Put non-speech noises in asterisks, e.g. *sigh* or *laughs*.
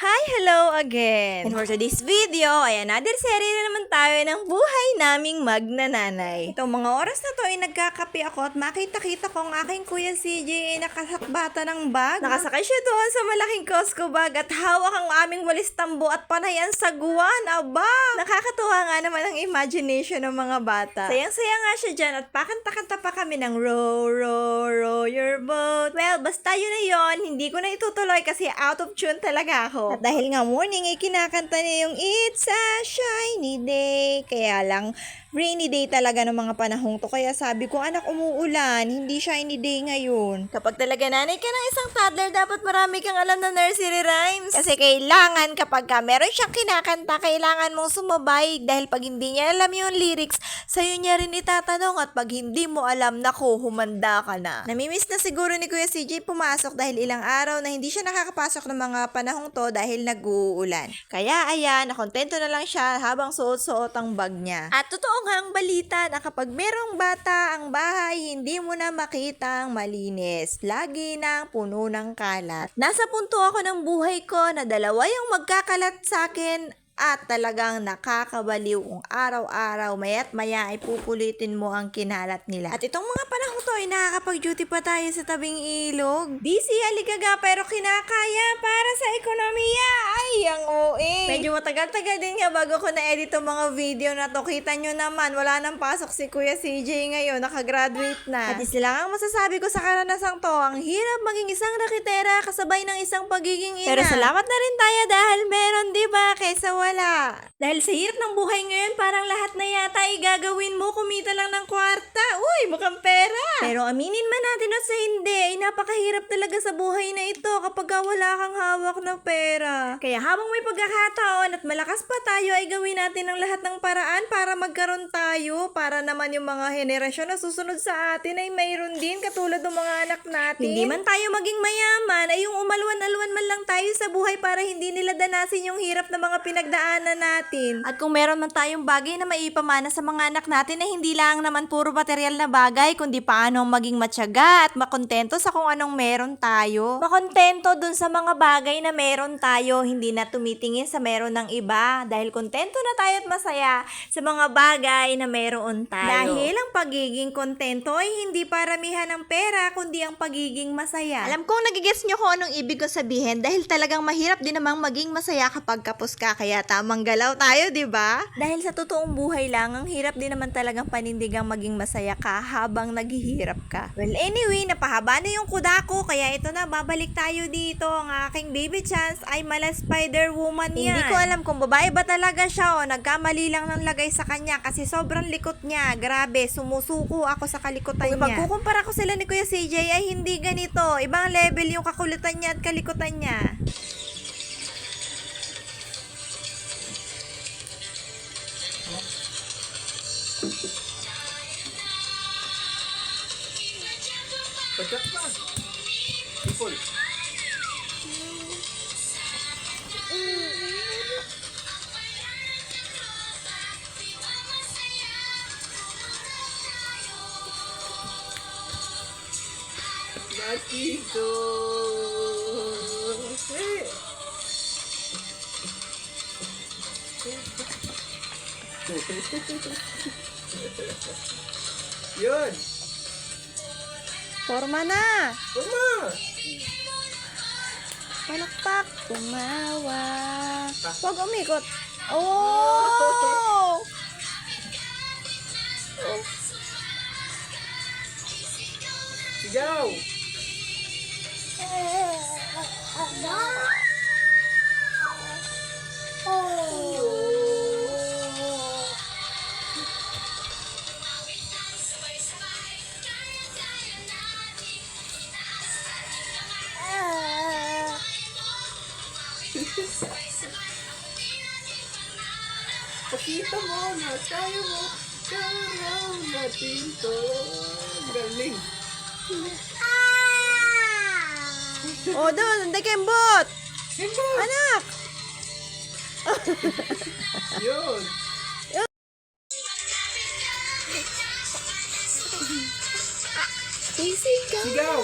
Hi! Hello again! And for today's video, ay another series na naman tayo ng buhay naming magnananay. Itong mga oras na to ay nagkakape ako at makita-kita ko ang aking kuya CJ ay nakasakbata ng bag. Nakasakay siya doon sa malaking Costco bag at hawak ang aming walis tambo at panay ang saguan. Aba! Nakakatuwa nga naman ang imagination ng mga bata. Sayang-saya nga siya dyan at pakanta-kanta pa kami ng row, row, row your boat. Well, basta yun na yon hindi ko na itutuloy kasi out of tune talaga ako. At dahil nga morning ay kinakanta niya yung It's a shiny day. Kaya lang, rainy day talaga ng mga panahong to. Kaya sabi ko, anak, umuulan. Hindi shiny day ngayon. Kapag talaga nanay ka ng isang toddler, dapat marami kang alam na nursery rhymes. Kasi kailangan kapag ka meron siyang kinakanta, kailangan mong sumabay. Dahil pag hindi niya alam yung lyrics, sa'yo niya rin itatanong. At pag hindi mo alam, nako, humanda ka na. Namimiss na siguro ni Kuya CJ pumasok dahil ilang araw na hindi siya nakakapasok ng mga panahong to dahil nag-uulan. Kaya ayan, nakontento na lang siya habang suot-suot ang bag niya. At totoo nga ang balita na kapag merong bata ang bahay, hindi mo na makita ang malinis. Lagi nang puno ng kalat. Nasa punto ako ng buhay ko na dalawa yung magkakalat sa akin at talagang nakakabaliw kung araw-araw maya't maya ay pupulitin mo ang kinalat nila. At itong mga panahon to ay nakakapag-duty pa tayo sa tabing ilog. Busy aligaga pero kinakaya para sa ekonomiya. Ay, ang OA. Medyo matagal-tagal din nga bago ko na-edit ang mga video na to. Kita nyo naman, wala nang pasok si Kuya CJ ngayon. Nakagraduate na. At isa lang ang masasabi ko sa karanasang to, ang hirap maging isang rakitera kasabay ng isang pagiging ina. Pero salamat na rin tayo dahil meron, wala. Dahil sa hirap ng buhay ngayon, parang lahat na yata ay gagawin mo, kumita lang ng kwarta. Uy, mukhang pera. Pero aminin man natin o sa hindi, ay napakahirap talaga sa buhay na ito kapag ka wala kang hawak na pera. Kaya habang may pagkakataon at malakas pa tayo, ay gawin natin ang lahat ng paraan para magkaroon tayo, para naman yung mga henerasyon na susunod sa atin ay mayroon din katulad ng mga anak natin. Hindi man tayo maging mayaman, ay yung umalwan-alwan man lang tayo sa buhay para hindi nila danasin yung hirap na mga pinagdaanan natin. At kung meron man tayong bagay na maipamana sa mga anak natin, ay hindi lang naman puro material na bagay, kundi paano maging matyaga at makontento sa kung anong meron tayo. Makontento dun sa mga bagay na meron tayo, hindi na tumitingin sa meron ng iba. Dahil kontento na tayo at masaya sa mga bagay na meron tayo. Dahil ang pagiging kontento ay hindi paramihan ng pera, kundi ang pagiging masaya. Alam kong nagigets nyo kung anong ibig ko sabihin dahil talagang mahirap din namang maging masaya kapag kapos ka. Kaya tamang galaw tayo, di ba? Dahil sa totoong buhay lang, ang hirap din naman talagang panindigang maging masaya ka habang naghihirap ka. Well, anyway, napahaba na yung kuda ko, kaya ito na, babalik tayo dito. Ang aking baby chance ay mala spider woman yan. Hindi ko alam kung babae ba talaga siya o nagkamali lang ng lagay sa kanya kasi sobrang likot niya. Grabe, sumusuko ako sa kalikutan Kung niya. Pagkukumpara ko sila ni Kuya CJ ay hindi ganito. Ibang level yung kakulitan niya at kalikutan niya. Pagkat pa. People. Hey. Yun. Forma na! Tama. Palakpak, tumawa. Huwag umikot. *laughs* Oh! Sigaw. Pakita mo na tayo mo. Karaw natin to. Galing. O, oh, doon, hindi kembot. Kembot! Anak! *laughs* Yun! Sigaw!